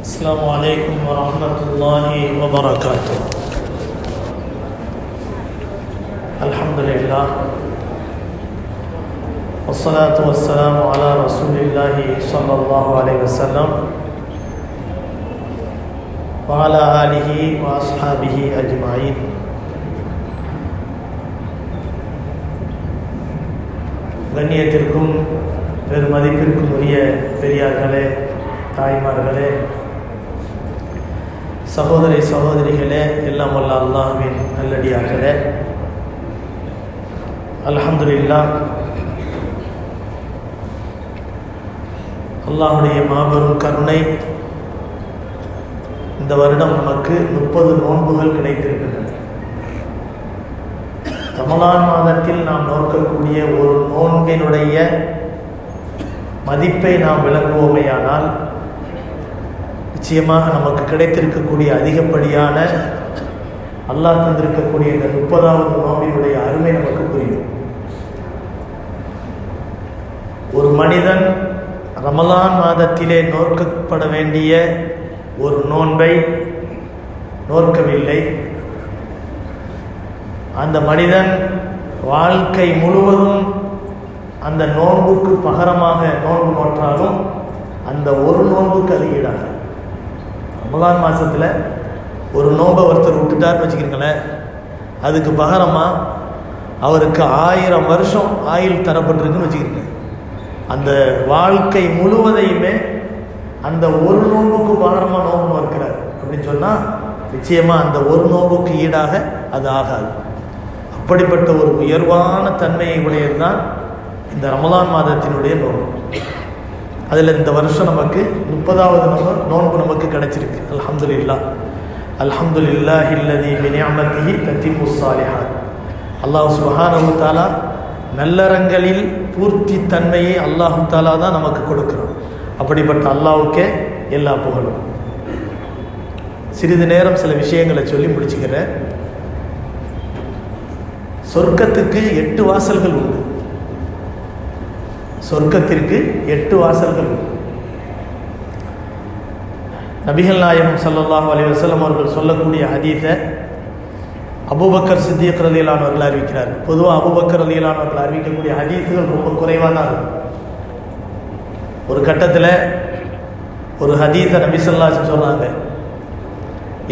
السلام عليكم ورحمة الله وبركاته الحمد لله والصلاة والسلام على رسول الله صلى الله عليه وسلم وعلى آله وأصحابه أجمعين கண்ணியத்திற்கும் பெருமதிப்பிற்கும் உரிய பெரியார்களே தாய்மார்களே சகோதரி சகோதரிகளே எல்லாம் வல்ல அல்லாஹ்வின் நல்லடியார்களே. அலமதுல்லா அல்லாஹுடைய மாபெரும் கருணை. இந்த வருடம் நமக்கு முப்பது நோன்புகள் கிடைத்திருக்கின்றன. ரமலான் மாதத்தில் நாம் நோக்கக்கூடிய ஒரு நோன்பினுடைய மதிப்பை நாம் விளங்குவோமையானால் நிச்சயமாக நமக்கு கிடைத்திருக்கக்கூடிய அதிகப்படியான அல்லாஹ் தந்திருக்கக்கூடிய இந்த முப்பதாவது நோம்பினுடைய அருமை நமக்கு புரியும். ஒரு மனிதன் ரமலான் மாதத்திலே நோக்கப்பட வேண்டிய ஒரு நோன்பை நோக்கவில்லை அந்த மனிதன் வாழ்க்கை முழுவதும் அந்த நோன்புக்கு பகரமாக நோன்பு நோற்றாலும் அந்த ஒரு நோன்புக்கு அது ஈடாகும் ரமலான் மாதத்தில் ஒரு நோம்பை ஒருத்தர் விட்டுட்டார்னு வச்சுக்கிறீங்களேன் அதுக்கு பகரமாக அவருக்கு ஆயிரம் வருஷம் ஆயுள் தரப்பட்டிருக்குன்னு வச்சுக்கிறீங்க. அந்த வாழ்க்கை முழுவதையுமே அந்த ஒரு நோம்புக்கு பகரமாக நோம்பு இருக்கிறார் அப்படின்னு சொன்னால் நிச்சயமாக அந்த ஒரு நோம்புக்கு ஈடாக அது ஆகாது. அப்படிப்பட்ட ஒரு உயர்வான தன்மையை உடையது தான் இந்த ரமலான் மாதத்தினுடைய நோம்பு. அதில் இந்த வருஷம் நமக்கு முப்பதாவது நோன்பு நோன்பு நமக்கு கிடைச்சிருக்கு. அல்ஹம்துலில்லா. அல்ஹம்துலில்லா ஹில்லதி பினியாமத்திஹி தத்தி முசாலிஹா அல்லாஹ் சுபஹானஹு தாலா நல்லறங்களில் பூர்த்தி தன்மையை அல்லாஹு தாலா தான் நமக்கு கொடுக்குறோம் அப்படிப்பட்ட அல்லாவுக்கே எல்லா புகழும். சிறிது நேரம் சில விஷயங்களை சொல்லி முடிச்சுக்கிறேன். சொர்க்கத்துக்கு எட்டு வாசல்கள் உண்டு. சொர்க்கத்திற்கு எட்டு வாசல்கள். நபிகள் நாயகம் சல்லல்லாஹு அலிவசல்லம் அவர்கள் சொல்லக்கூடிய ஹதீஸை அபுபக்கர் சித்திக் ரலியலானவர்கள் அறிவிக்கிறார் பொதுவாக அபுபக்கர் ரதியிலானவர்கள் அறிவிக்கக்கூடிய ஹதீஸுகள் ரொம்ப குறைவாக தான் இருக்கும். ஒரு கட்டத்தில் ஒரு ஹதீஸை நபி சொல்லாச்சு சொன்னாங்க.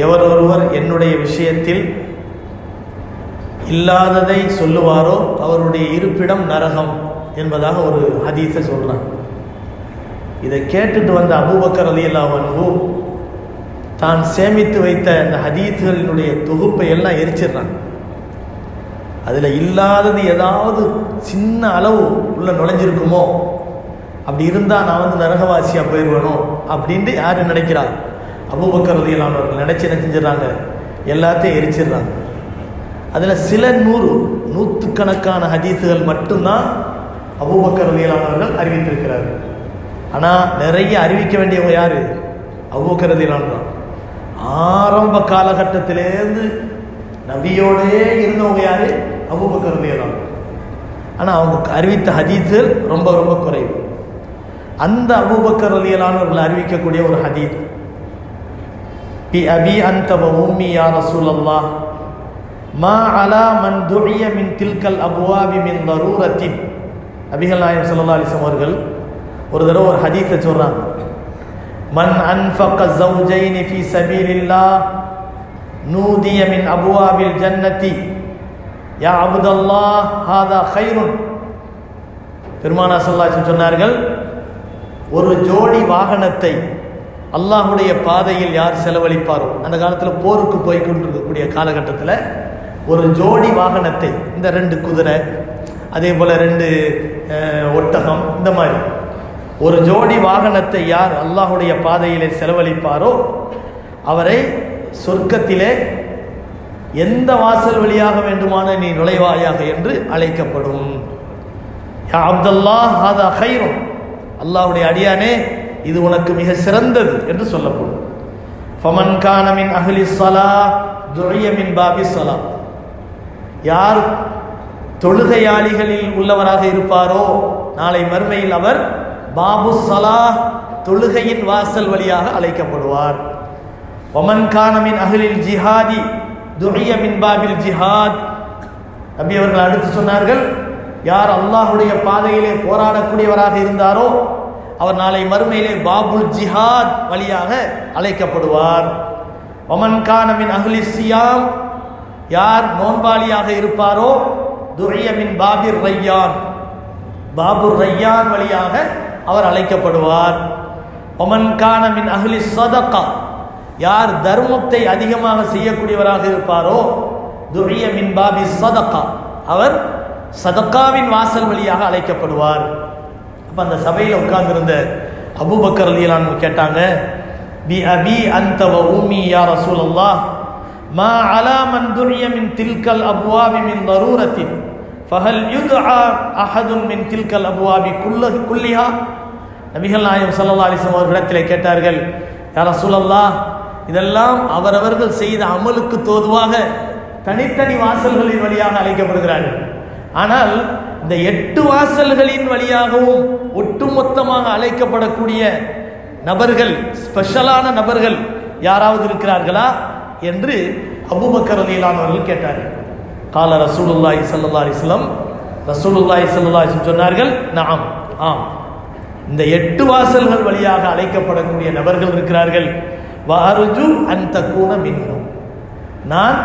எவர் ஒருவர் என்னுடைய விஷயத்தில் இல்லாததை சொல்லுவாரோ அவருடைய இருப்பிடம் நரகம். என்பதாக ஒரு ஹதீஸை சொல்கிறான் இதை கேட்டுட்டு வந்த அபுபக்கர் அலி அல்லாஹு தான் சேமித்து வைத்த அந்த ஹதீஸ்களினுடைய தொகுப்பை எல்லாம் எரிச்சிடுறான். அதில் இல்லாதது ஏதாவது சின்ன அளவு உள்ள நுழைஞ்சிருக்குமோ? அப்படி இருந்தால் நான் வந்து நரகவாசியாக போயிடுவேணும் அப்படின்ட்டு யார் நினைக்கிறாள் அபுபக்கர் அலி அல்லாஹர்கள் நினச்சி என்ன செஞ்சிடறாங்க? எல்லாத்தையும் எரிச்சிடுறாங்க. அதில் சில நூறு நூற்றுக்கணக்கான ஹதீஸுகள் மட்டும்தான் அபூபக்கர் ரலியலானவர்கள் அறிவித்திருக்கிறார்கள். ஆனால் நிறைய அறிவிக்க வேண்டியவங்க யார்? அபூபக்கர் ரலியலான் தான். ஆரம்ப காலகட்டத்திலேருந்து நபியோடே இருந்தவங்க யார்? அபூபக்கர் ரலியலான் ஆனால் அவங்க அறிவித்த ஹதீஸுகள் ரொம்ப ரொம்ப குறைவு. அந்த அபூபக்கர் ரலியலானவர்கள் அறிவிக்கக்கூடிய ஒரு ஹதீத் பி அபி அந்த உம்மி யா மா அலா மன் துழிய மின் தில்கல் அபுவாபி மின் வரூரத்தின் நபிகள் நாயம் சல்லா அவர்கள் ஒரு தடவை ஒரு ஹதீஸை சொல்கிறாங்க மன் அன்ஃபக்க ஜவுஜைனி ஃபி சபீலில்லா நூதிய மின் அபுவாபில் ஜன்னதி யா அபுதல்லா ஹாதா ஹைருன் பெருமானா சல்லாச்சும் சொன்னார்கள் ஒரு ஜோடி வாகனத்தை அல்லாஹுடைய பாதையில் யார் செலவழிப்பாரோ அந்த காலத்தில் போருக்கு போய் கொண்டிருக்கக்கூடிய காலகட்டத்தில் ஒரு ஜோடி வாகனத்தை இந்த ரெண்டு குதிரை அதே போல் ரெண்டு ஒட்டகம் இந்த மாதிரி. ஒரு ஜோடி வாகனத்தை யார் அல்லாஹுடைய பாதையிலே செலவழிப்பாரோ அவரை சொர்க்கத்திலே எந்த வாசல் வழியாக வேண்டுமான நீ நுழைவாயாக என்று அழைக்கப்படும். யா அது அகைரும் அல்லாஹுடைய அடியானே இது உனக்கு மிக சிறந்தது என்று சொல்லப்படும். ஃபமன் கானமின் அஹ்லி சலா துரியமின் பாபி சலா யார் தொழுகையாளிகளில் உள்ளவராக இருப்பாரோ? நாளை மறுமையில் அவர் பாபு சலா தொழுகையின் வாசல் வழியாக அழைக்கப்படுவார். ஒமன் கானமின் அகலில் ஜிஹாதி துரிய மின் பாபில் ஜிஹாத். நபி அவர்கள் அடுத்து சொன்னார்கள் யார் அல்லாஹுடைய பாதையிலே போராடக்கூடியவராக இருந்தாரோ அவர் நாளை மறுமையிலே பாபுல் ஜிஹாத் வழியாக அழைக்கப்படுவார். ஒமன் கானமின் அகலி சியாம் யார் நோன்பாளியாக இருப்பாரோ துரியமின் பாபிர் ரையான். பாபுர் ரையான் வழியாக அவர் அழைக்கப்படுவார். ஒமன் கானமின் அஹ்லி சதகா. யார் தர்மத்தை அதிகமாக செய்யக்கூடியவராக இருப்பாரோ துரிய மின் பாபி சதக்கா அவர் சதக்காவின் வாசல் வழியாக அழைக்கப்படுவார். அப்போ அந்த சபையில் உட்கார்ந்திருந்த அபுபக்கர் அலியலான்னு கேட்டாங்க பி அபி அந்த ஊமி யா ரசூலல்லா மா அலா மன் துரிய மின் தில்கல் அபுவாபி மின் ஃபஹல் யுத்ஆ அஹதுன் மின் தில்கல் அபுவாபி குல்ல குல்லிஹா நபிகள் நாயம் சல்லா அலிஸ்லாம் அவர்களிடத்திலே கேட்டார்கள் யா ரசூலல்லாஹ் இதெல்லாம் அவரவர்கள் செய்த அமலுக்கு தோதுவாக தனித்தனி வாசல்களின் வழியாக அழைக்கப்படுகிறார்கள். ஆனால் இந்த எட்டு வாசல்களின் வழியாகவும் ஒட்டுமொத்தமாக அழைக்கப்படக்கூடிய நபர்கள் ஸ்பெஷலான நபர்கள் யாராவது இருக்கிறார்களா? என்று அபுபக்கர் அலிலானவர்கள் கேட்டார்கள். கால ரசூலுல்லாஹி சல்லா அலைஹி ரசூலுல்லாஹி சல்லா சொன்னார்கள் நாம் ஆம். இந்த எட்டு வாசல்கள் வழியாக அழைக்கப்படக்கூடிய நபர்கள் இருக்கிறார்கள். வாருஜு அந்த கூண மின்னும் நான்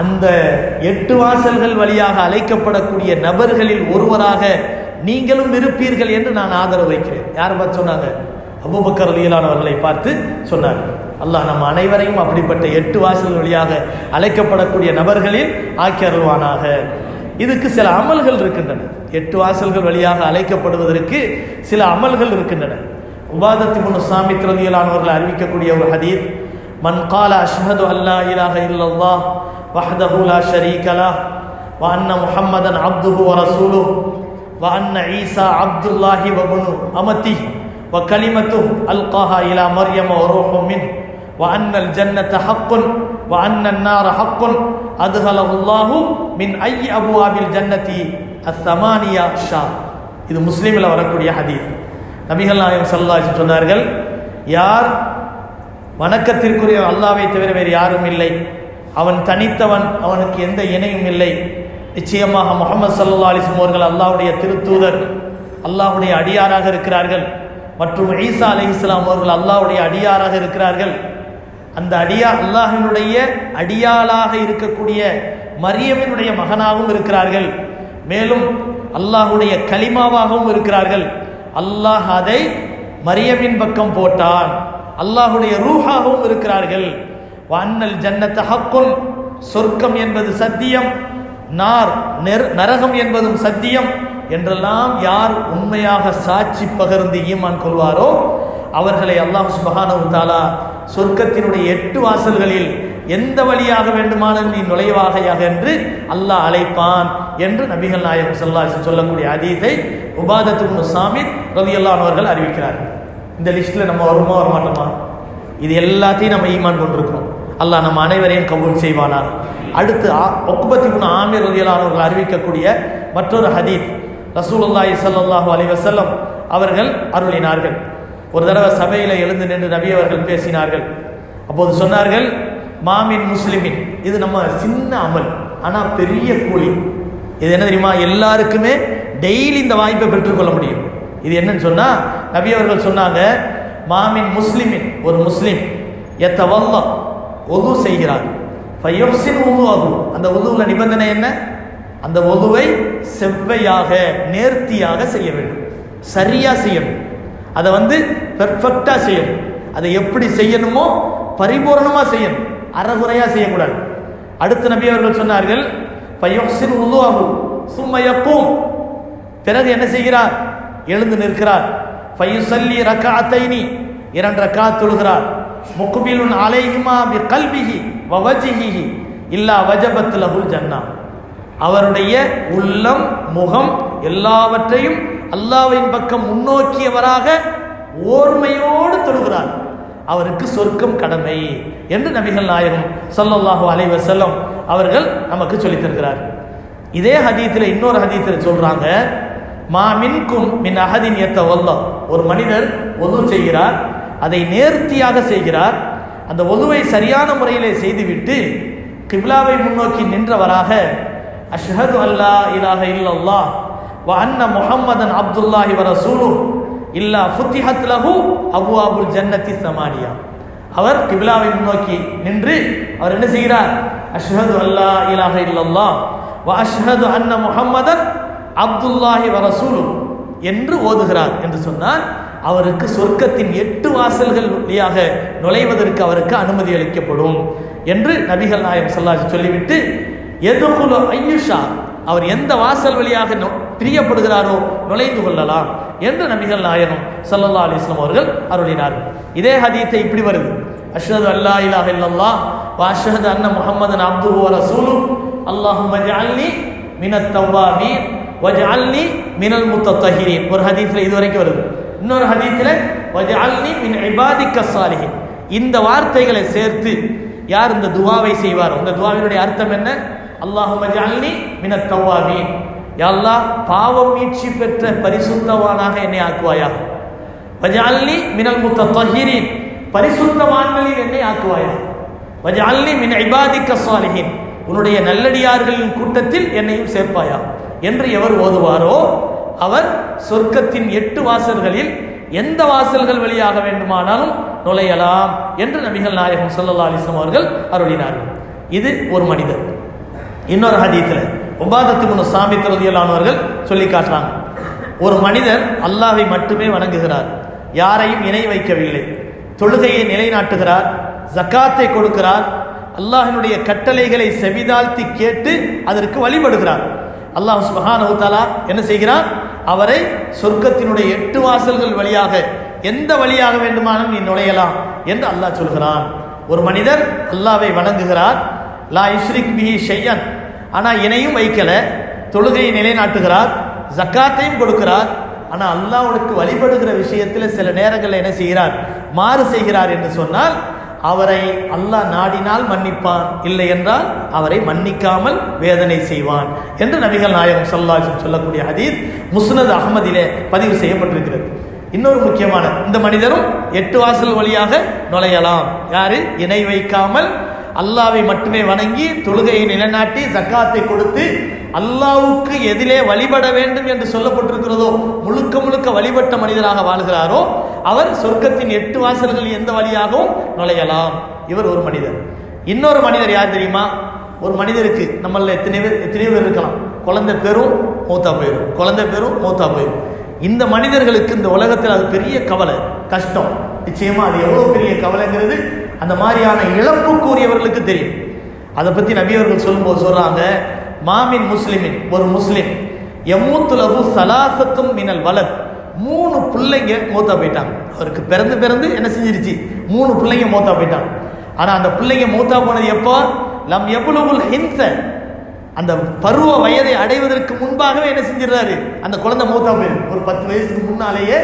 அந்த எட்டு வாசல்கள் வழியாக அழைக்கப்படக்கூடிய நபர்களில் ஒருவராக நீங்களும் இருப்பீர்கள் என்று நான் ஆதரவு வைக்கிறேன். யார் பார்த்து சொன்னாங்க? அபுபக்கர் அலியலானவர்களை பார்த்து சொன்னார்கள். அல்லாஹ் நம்ம அனைவரையும் அப்படிப்பட்ட எட்டு வாசல் வழியாக அழைக்கப்படக்கூடிய நபர்களில் ஆக்கி அருள்வானாக. இதுக்கு சில அமல்கள் இருக்கின்றன. எட்டு வாசல்கள் வழியாக அழைக்கப்படுவதற்கு சில அமல்கள் இருக்கின்றன. உபாதத்தி முன் சாமி திரதியலானவர்கள் அறிவிக்கக்கூடிய ஒரு ஹதீர் மன் கால அஷ்ஹது அல்லா இலாஹ இல்லல்லா வஹ்தஹு லா வ அன்ன முஹம்மதன் அப்துஹு வ ரசூலு வ அன்ன ஈசா அப்துல்லாஹி வ அமதி வ கலிமத்து அல்காஹா இலா மர்யம வ ரூஹும் வ அன்னல் ஜன்னத ஹக்குன் வ அன்னன் நார ஹக்குன் அதுஹலஹு அல்லாஹு மின் ஐ அபுவாபில் ஜன்னதி அஸ்ஸமானியா ஷா இது முஸ்லீமில் வரக்கூடிய ஹதீஸ். நபிகள் நாயகம் சல்லாஹ் சொன்னார்கள் யார் வணக்கத்திற்குரிய அல்லாவை தவிர வேறு யாரும் இல்லை. அவன் தனித்தவன் அவனுக்கு எந்த இணையும் இல்லை. நிச்சயமாக முகமது சல்லா அலிஸ்லம் அவர்கள் அல்லாவுடைய திருத்தூதர் அல்லாஹ்வுடைய அடியாராக இருக்கிறார்கள். மற்றும் ஈசா அலி இஸ்லாம் அவர்கள் அல்லாவுடைய அடியாராக இருக்கிறார்கள். அந்த அடியா அல்லாஹினுடைய அடியாளாக இருக்கக்கூடிய மரியமினுடைய மகனாகவும் இருக்கிறார்கள். மேலும் அல்லாஹுடைய கலிமாவாகவும் இருக்கிறார்கள். அல்லாஹ் அதை மரியமின் பக்கம் போட்டான். அல்லாஹுடைய ரூஹாகவும் இருக்கிறார்கள். வன்னல் ஜன்னத்த ஹக்குன் சொர்க்கம் என்பது சத்தியம் நார் நெர் நரகம் என்பதும் சத்தியம் என்றெல்லாம் யார் உண்மையாக சாட்சி பகர்ந்து ஈமான் கொள்வாரோ அவர்களை அல்லாஹ் சுபஹானவு தாலா சொர்க்கத்தினுடைய எட்டு வாசல்களில் எந்த வழியாக வேண்டுமானாலும் நீ நுழைவாகையாக என்று அல்லாஹ் அழைப்பான் என்று நபிகள் நாயகம் சொல்லாசி சொல்லக்கூடிய அதீதை உபாதத்து சாமித் ரவியல்லான் அவர்கள் அறிவிக்கிறார்கள் இந்த லிஸ்ட்டில் நம்ம வருமா வரமாட்டோமா? இது எல்லாத்தையும் நம்ம ஈமான் கொண்டிருக்கிறோம். அல்லாஹ் நம்ம அனைவரையும் கபூல் செய்வானா? அடுத்து ஒக்குபத்தி மூணு ஆமீர் ரதியலானவர்கள் அறிவிக்கக்கூடிய மற்றொரு ஹதீத் ரசூலுல்லாஹி சல்லாஹூ அலி வசல்லம் அவர்கள் அருளினார்கள். ஒரு தடவை சபையில் எழுந்து நின்று நபி அவர்கள் பேசினார்கள். அப்போது சொன்னார்கள் மாமின் முஸ்லிமின். இது நம்ம சின்ன அமல் ஆனால் பெரிய கூலி. இது என்ன தெரியுமா? எல்லாருக்குமே டெய்லி இந்த வாய்ப்பை பெற்றுக்கொள்ள முடியும். இது என்னன்னு சொன்னால் நபி அவர்கள் சொன்னாங்க மாமின் முஸ்லிமின் ஒரு முஸ்லிம் எத்த வல்ல ஒது செய்கிறார். ஃபையோசின் உது ஆகும் அந்த உதுவில் நிபந்தனை என்ன? அந்த ஒதுவை செவ்வையாக நேர்த்தியாக செய்ய வேண்டும். சரியாக செய்ய வேண்டும். அதை வந்து பெர்ஃபெக்டாக செய்யணும். அதை எப்படி செய்யணுமோ பரிபூரணமாக செய்யணும். அறகுறையாக செய்யக்கூடாது. அடுத்த நபி அவர்கள் சொன்னார்கள் பையோசின் உது ஆகும் பிறகு என்ன செய்கிறார்? எழுந்து நிற்கிறார். ஃபையுசல்லி ரக்காத்தைனி இரண்டு ரக்கா தொழுகிறார். முக்குபிலுன் அலைஹிமா பி கல்பிஹி வவஜிஹி இல்லா வஜபத் லஹுல் ஜன்னா. அவருடைய உள்ளம் முகம் எல்லாவற்றையும் அல்லாவின் பக்கம் முன்னோக்கியவராக ஓர்மையோடு தொழுகிறார். அவருக்கு சொர்க்கம் கடமை என்று நபிகள் நாயகம் சொல்லல்லாஹு அலைவர் செல்லம் அவர்கள் நமக்கு சொல்லித் தருகிறார். இதே ஹதீத்தில் இன்னொரு ஹதீத்தில் சொல்றாங்க மா மின்கும் மின் அகதின் எத்த ஒரு மனிதர் ஒது செய்கிறார் அதை நேர்த்தியாக செய்கிறார் அந்த ஒதுவை சரியான முறையிலே செய்துவிட்டு கிப்லாவை முன்னோக்கி நின்றவராக அஷ்ஹது அல்லா இலாக இல்லல்லா அன்ன முகம்மதன் அப்துல்லாஹி வர சூலு இல்லா ஃபுத்திஹத் லஹு அபுவாபுல் ஜன்னத்தி சமானியா அவர் கிபிலாவை முன்னோக்கி நின்று அவர் என்ன செய்கிறார்? அஷ்ஹது அல்லா இலாஹ இல்லல்லா வ அஷ்ஹது அன்ன முஹம்மதன் அப்துல்லாஹி வ ரசூலு என்று ஓதுகிறார் என்று சொன்னால் அவருக்கு சொர்க்கத்தின் எட்டு வாசல்கள் வழியாக நுழைவதற்கு அவருக்கு அனுமதி அளிக்கப்படும் என்று நபிகள் நாயம் சொல்லாஜி சொல்லிவிட்டு எதுகுல ஐயுஷா அவர் எந்த வாசல் வழியாக பிரியப்படுகிறாரோ நுழைந்து கொள்ளலாம் என்று நபிகள் நாயனும் சல்லல்லா அலிஸ்லாம் அவர்கள் அருளினார்கள். இதே ஹதீத்தை இப்படி வருது. அஷ்ரது அல்லா இலா இல்லல்லா வ அன்ன அன்ன முஹம்மதன் அப்துஹு வ ரசூலுஹு. மினத் ஜஅல்னி மினத் தவ்வாபீன் வஜஅல்னி மினல் முத்தத்தஹிரீன். ஒரு ஹதீத்தில் இதுவரைக்கும் வருது. இன்னொரு ஹதீஸ்ல வஜஅல்னி மின் இபாதிக்க சாலிஹின். இந்த வார்த்தைகளை சேர்த்து யார் இந்த துவாவை செய்வாரோ? இந்த துவாவினுடைய அர்த்தம் என்ன? அல்லாஹும்ம ஜாலினி மினத் தவ்வாபீன் அல்லாஹ் பாவம் மீட்சி பெற்ற பரிசுத்தவானாக என்னை ஆக்குவாயா வஜஅல்னி மினல் முத்த முத்தத்தஹிரீன் பரிசுத்தவான்களில் என்னை ஆக்குவாயா வஜஅல்னி மின் இபாதிக்க சாலிஹின். உன்னுடைய நல்லடியார்களின் கூட்டத்தில் என்னையும் சேர்ப்பாயா என்று எவர் ஓதுவாரோ அவர் சொர்க்கத்தின் எட்டு வாசல்களில் எந்த வாசல்கள் வழியாக வேண்டுமானாலும் நுழையலாம் என்று நபிகள் நாயகம் ஸல்லல்லாஹு அலைஹி அவர்கள் அருளினார்கள். இது ஒரு மனிதர். இன்னொரு ஹதீத்தில் உபாதத்து முன்னு சாமி திருதியலானவர்கள் சொல்லி காட்டுறாங்க. ஒரு மனிதர் அல்லாவை மட்டுமே வணங்குகிறார் யாரையும் இணை வைக்கவில்லை. தொழுகையை நிலைநாட்டுகிறார் ஜக்காத்தை கொடுக்கிறார் அல்லாஹினுடைய கட்டளைகளை செவிதாழ்த்தி கேட்டு அதற்கு வழிபடுகிறார். அல்லாஹ் சுப்ஹானஹு என்ன செய்கிறார் அவரை சொர்க்கத்தினுடைய எட்டு வாசல்கள் வழியாக எந்த வழியாக வேண்டுமானும் நீ நுழையலாம் என்று அல்லாஹ் சொல்கிறான். ஒரு மனிதர் அல்லாவை வணங்குகிறார் லா இஸ்ரிக் பிஹி ஷையன் ஆனா இணையும் வைக்கல. தொழுகையை நிலைநாட்டுகிறார் ஜக்காத்தையும் கொடுக்கிறார். ஆனா அல்லாவுக்கு வழிபடுகிற விஷயத்தில் சில நேரங்களில் என்ன செய்கிறார்? மாறு செய்கிறார் என்று சொன்னால் அவரை அல்லாஹ் நாடினால் மன்னிப்பான். இல்லை என்றால் அவரை மன்னிக்காமல் வேதனை செய்வான் என்று நபிகள் நாயகம் ஸல்லல்லாஹு சொல்லக்கூடிய ஹதீத் முஸ்னத் அகமதிலே பதிவு செய்யப்பட்டிருக்கிறது. இன்னொரு முக்கியமான இந்த மனிதரும் எட்டு வாசல் வழியாக நுழையலாம். யாரு? இணை வைக்காமல் அல்லாவை மட்டுமே வணங்கி தொழுகையை நிலைநாட்டி ஜக்காத்தை கொடுத்து அல்லாவுக்கு எதிலே வழிபட வேண்டும் என்று சொல்லப்பட்டிருக்கிறதோ முழுக்க முழுக்க வழிபட்ட மனிதராக வாழ்கிறாரோ அவர் சொர்க்கத்தின் எட்டு வாசல்கள் எந்த வழியாகவும் நுழையலாம். இவர் ஒரு மனிதர். இன்னொரு மனிதர் யார் தெரியுமா? ஒரு மனிதருக்கு நம்மள எத்தனை பேர் எத்தனையோ பேர் இருக்கலாம். குழந்தை பெரும் மூத்தா போயிடும் குழந்தை பெரும் மூத்தா போயிடும் இந்த மனிதர்களுக்கு இந்த உலகத்தில் அது பெரிய கவலை கஷ்டம். நிச்சயமா அது எவ்வளவு பெரிய கவலைங்கிறது அந்த மாதிரியான இழப்புக்குரியவர்களுக்கு தெரியும். அதை பற்றி நபியவர்கள் சொல்லும்போது சொல்கிறாங்க மாமின் முஸ்லிமின் ஒரு முஸ்லிம் எம்மூத்துலகு சலாசத்தும் மினல் வளர் மூணு பிள்ளைங்க மூத்தா போயிட்டாங்க. அவருக்கு பிறந்து பிறந்து என்ன செஞ்சிருச்சு? மூணு பிள்ளைங்க மூத்தா போயிட்டாங்க. ஆனால் அந்த பிள்ளைங்க மூத்தா போனது எப்போ? நம் எவ்வளவு ஹிம்ச. அந்த பருவ வயதை அடைவதற்கு முன்பாகவே என்ன செஞ்சிடறாரு? அந்த குழந்தை மூத்தா போயிரு. ஒரு பத்து வயசுக்கு முன்னாலேயே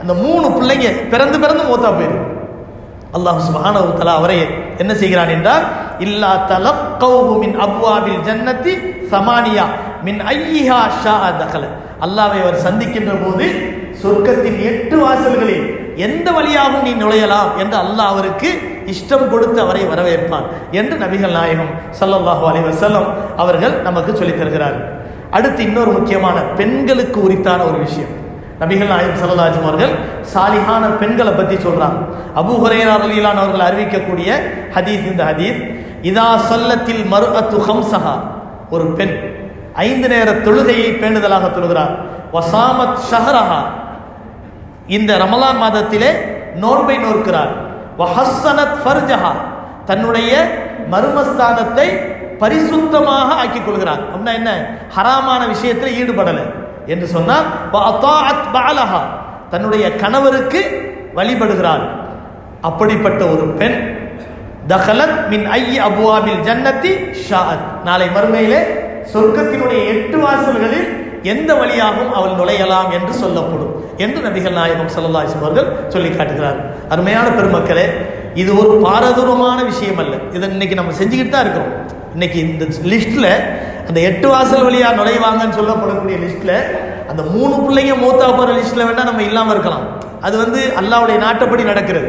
அந்த மூணு பிள்ளைங்க பிறந்து பிறந்து மூத்தா போயிரு. அல்லாஹ் சுப்ஹானஹு தலா அவரை என்ன செய்கிறான் என்றால் இல்லா தலக்கௌஹு மின் அப்வாபில் ஜன்னத்தி சமானியா மின் ஐயா ஷா தகல. அல்லாவை அவர் சந்திக்கின்ற போது சொர்க்கத்தின் எட்டு வாசல்களில் எந்த வழியாகவும் நீ நுழையலாம் என்று அல்லாஹ் அவருக்கு இஷ்டம் கொடுத்து அவரை வரவேற்பான் என்று நபிகள் நாயகம் சல்லல்லாஹு அலைவசல்லம் அவர்கள் நமக்கு சொல்லித் தருகிறார்கள். அடுத்து இன்னொரு முக்கியமான பெண்களுக்கு உரித்தான ஒரு விஷயம். நபிகள் நாயகம் ஸல்லல்லாஹு அவர்கள் சாலிகான பெண்களை பற்றி சொல்கிறாங்க அபு ஹுரைரா ரலியல்லாஹு அவர்கள் அறிவிக்கக்கூடிய ஹதீஸ் இந்த ஹதீஸ் இதா சொல்லத்தில் மர்அத்து ஹம்சஹா ஒரு பெண் ஐந்து நேர தொழுகையை பேணுதலாக தொழுகிறார். வசாமத் ஷஹரஹா. இந்த ரமலான் மாதத்திலே நோன்பை நோக்கிறார் வஹஸ்ஸனத் ஃபர்ஜஹா. தன்னுடைய மர்மஸ்தானத்தை பரிசுத்தமாக ஆக்கிக் கொள்கிறார். அப்படின்னா என்ன? ஹராமான விஷயத்தில் ஈடுபடலை. என்று சொன்னால் வஅதாஅத் தன்னுடைய கணவருக்கு வழிபடுகிறாள். அப்படிப்பட்ட ஒரு பெண் தகலத் மின் ஐ அபுவாபில் ஜன்னத்தி ஷாத் நாளை மறுமையிலே சொர்க்கத்தினுடைய எட்டு வாசல்களில் எந்த வழியாகவும் அவள் நுழையலாம் என்று சொல்லப்படும் என்று நபிகள் நாயகம் ஸல்லல்லாஹு அவர்கள் சொல்லி காட்டுகிறார். அருமையான பெருமக்களே இது ஒரு பாரதூரமான விஷயம் அல்ல இதை இன்னைக்கு நம்ம செஞ்சுக்கிட்டு தான் இருக்கிறோம். இன்னைக்கு இந்த லிஸ்ட்ல அந்த எட்டு வாசல் வழியா நுழைவாங்கன்னு சொல்லப்படக்கூடிய லிஸ்ட்ல அந்த மூணு பிள்ளைங்க மூத்தா போற லிஸ்ட்ல வேணா நம்ம இல்லாம இருக்கலாம். அது வந்து அல்லாவுடைய நாட்டப்படி நடக்கிறது.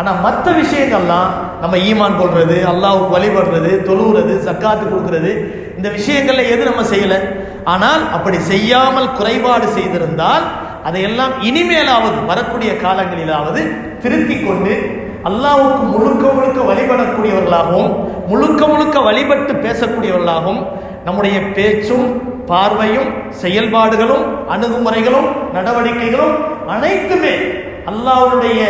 ஆனா மற்ற விஷயங்கள்லாம் நம்ம ஈமான் கொள்றது அல்லாவுக்கு வழிபடுறது தொழுகிறது சக்காத்து கொடுக்கறது இந்த விஷயங்கள்ல எது நம்ம செய்யல? ஆனால் அப்படி செய்யாமல் குறைபாடு செய்திருந்தால் அதையெல்லாம் இனிமேலாவது வரக்கூடிய காலங்களிலாவது திருத்தி கொண்டு அல்லாவுக்கு முழுக்க முழுக்க வழிபடக்கூடியவர்களாகவும் முழுக்க முழுக்க வழிபட்டு பேசக்கூடியவர்களாகவும் நம்முடைய பேச்சும் பார்வையும் செயல்பாடுகளும் அணுகுமுறைகளும் நடவடிக்கைகளும் அனைத்துமே அல்லாவுடைய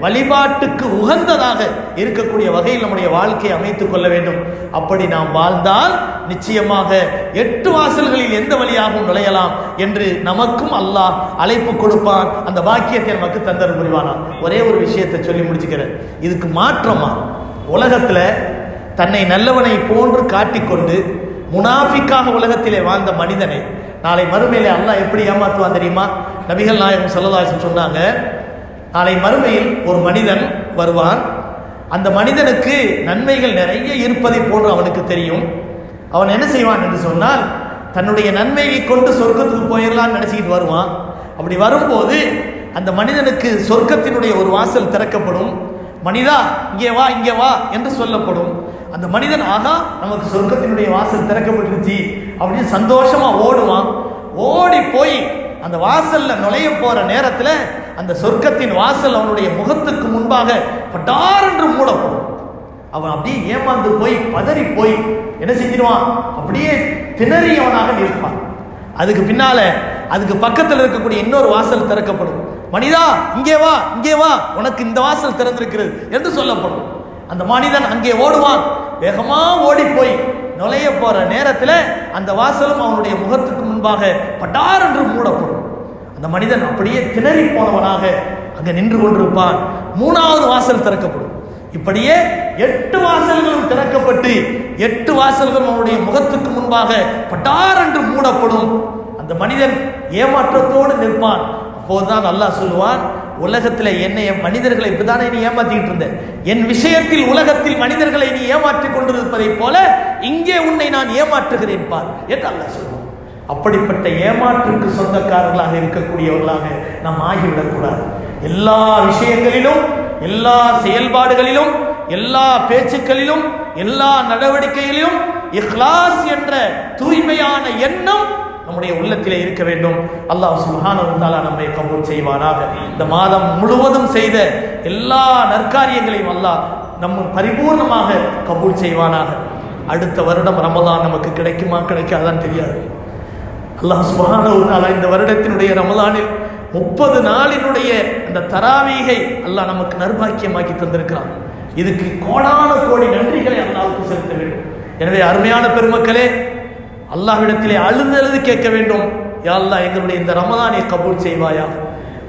வழிபாட்டுக்கு உகந்ததாக இருக்கக்கூடிய வகையில் நம்முடைய வாழ்க்கையை அமைத்துக் கொள்ள வேண்டும். அப்படி நாம் வாழ்ந்தால் நிச்சயமாக எட்டு வாசல்களில் எந்த வழியாகவும் நுழையலாம் என்று நமக்கும் அல்லாஹ் அழைப்பு கொடுப்பான். அந்த பாக்கியத்தை நமக்கு தந்தர் புரிவானான் ஒரே ஒரு விஷயத்தை சொல்லி முடிச்சுக்கிறேன். இதுக்கு மாற்றமா? உலகத்தில் தன்னை நல்லவனை போன்று காட்டிக்கொண்டு முனாஃபிக்காக உலகத்திலே வாழ்ந்த மனிதனை நாளை மறுமையிலே அல்லாஹ் எப்படி ஏமாத்துவான் தெரியுமா? நபிகள் நாயகம் ஸல்லல்லாஹு சொன்னாங்க நாளை மறுமையில் ஒரு மனிதன் வருவான். அந்த மனிதனுக்கு நன்மைகள் நிறைய இருப்பதை போன்று அவனுக்கு தெரியும். அவன் என்ன செய்வான் என்று சொன்னால் தன்னுடைய நன்மையை கொண்டு சொர்க்கத்துக்கு போயிடலாம்னு நினச்சிக்கிட்டு வருவான். அப்படி வரும்போது அந்த மனிதனுக்கு சொர்க்கத்தினுடைய ஒரு வாசல் திறக்கப்படும். மனிதா இங்கே வா இங்கே வா என்று சொல்லப்படும். அந்த மனிதன் ஆகா நமக்கு சொர்க்கத்தினுடைய வாசல் திறக்கப்பட்டுருச்சு. அப்படின்னு சந்தோஷமா ஓடுவான். ஓடி போய் அந்த வாசல்ல நுழைய போற நேரத்துல அந்த சொர்க்கத்தின் வாசல் அவனுடைய முகத்துக்கு முன்பாக பட்டார் என்று மூடப்படும். அவன் அப்படியே ஏமாந்து போய் பதறி போய் என்ன செஞ்சிருவான்? அப்படியே திணறியவனாக நிற்பான். அதுக்கு பின்னால அதுக்கு பக்கத்தில் இருக்கக்கூடிய இன்னொரு வாசல் திறக்கப்படும். மனிதா இங்கே வா இங்கே வா உனக்கு இந்த வாசல் திறந்திருக்கிறது என்று சொல்லப்படும். அந்த மனிதன் அங்கே ஓடுவான். வேகமா ஓடி போய் நுழைய போற நேரத்தில் அந்த வாசலும் அவனுடைய முகத்துக்கு முன்பாக பட்டார் என்று மூடப்படும். அந்த மனிதன் அப்படியே திணறி போனவனாக அங்கே நின்று கொண்டிருப்பான். மூணாவது வாசல் திறக்கப்படும். இப்படியே எட்டு வாசல்களும் திறக்கப்பட்டு எட்டு வாசல்களும் அவனுடைய முகத்துக்கு முன்பாக பட்டார் என்று மூடப்படும். அந்த மனிதன் ஏமாற்றத்தோடு நிற்பான். அப்போதுதான் அல்லாஹ் சொல்லுவான் உலகத்தில் என்னை மனிதர்களை இப்படிதானே நீ ஏமாத்திட்டு இருந்த? என் விஷயத்தில் உலகத்தில் மனிதர்களை நீ ஏமாற்றிக் கொண்டிருப்பதைப் போல இங்கே உன்னை நான் ஏமாற்றுகிறேன் பார் என்று அல்ல சொல்லுவோம் அப்படிப்பட்ட ஏமாற்றுக்கு சொந்தக்காரர்களாக இருக்கக்கூடியவர்களாக நாம் ஆகிவிடக்கூடாது. எல்லா விஷயங்களிலும் எல்லா செயல்பாடுகளிலும் எல்லா பேச்சுக்களிலும் எல்லா நடவடிக்கைகளிலும் இஹ்லாஸ் என்ற தூய்மையான எண்ணம் நம்முடைய உள்ளத்திலே இருக்க வேண்டும். அல்லாஹ் சுப்ஹானஹு வ நம்மை கபூல் செய்வானாக. இந்த மாதம் முழுவதும் செய்த எல்லா நற்காரியங்களையும் அல்லாஹ் நம்ம பரிபூர்ணமாக கபூல் செய்வானாக. அடுத்த வருடம் ரமதான் நமக்கு கிடைக்குமா கிடைக்காதான்னு தெரியாது. அல்லாஹ் சுப்ஹானஹு வ இந்த வருடத்தினுடைய ரமதானில் முப்பது நாளினுடைய அந்த தராவீகை அல்லாஹ் நமக்கு நர்பாக்கியமாக்கி தந்திருக்கிறான். இதுக்கு கோடான கோடி நன்றிகளை அல்லாவுக்கு செலுத்த வேண்டும். எனவே அருமையான பெருமக்களே அல்லாஹ்விடத்திலே அழுது அழுது கேட்க வேண்டும். யாழ்லா எங்களுடைய இந்த ரமலானை கபூல் செய்வாயா?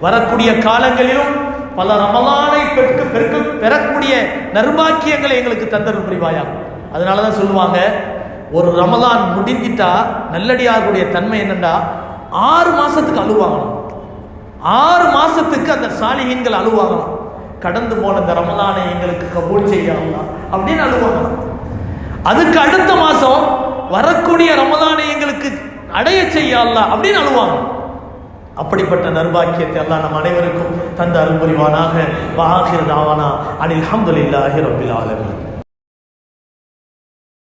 வரக்கூடிய காலங்களிலும் பல ரமலானை பெற்று பெருக்க பெறக்கூடிய நர்பாக்கியங்களை எங்களுக்கு தந்தரும் புரிவாயா? அதனால தான் சொல்லுவாங்க ஒரு ரமலான் முடிஞ்சிட்டா நல்லடியாருடைய தன்மை என்னென்னா ஆறு மாதத்துக்கு அழுவாங்களாம். ஆறு மாதத்துக்கு அந்த சாலிகங்கள் அழுவாங்களாம். கடந்து போன இந்த ரமலானை எங்களுக்கு கபூல் செய்யலாம் அப்படின்னு அழுவாங்களாம். அதுக்கு அடுத்த மாதம் வரக்கூடிய ரமதானை எங்களுக்கு அடைய செய்ய அப்படின்னு அழுவாங்க. அப்படிப்பட்ட நர்பாக்கியத்தை எல்லாம் நம் அனைவருக்கும் தந்த அருள் புரிவானாக வாஹிர் தாவானா அனில் அஹமதுல்லாஹி ரபில் ஆலமின்.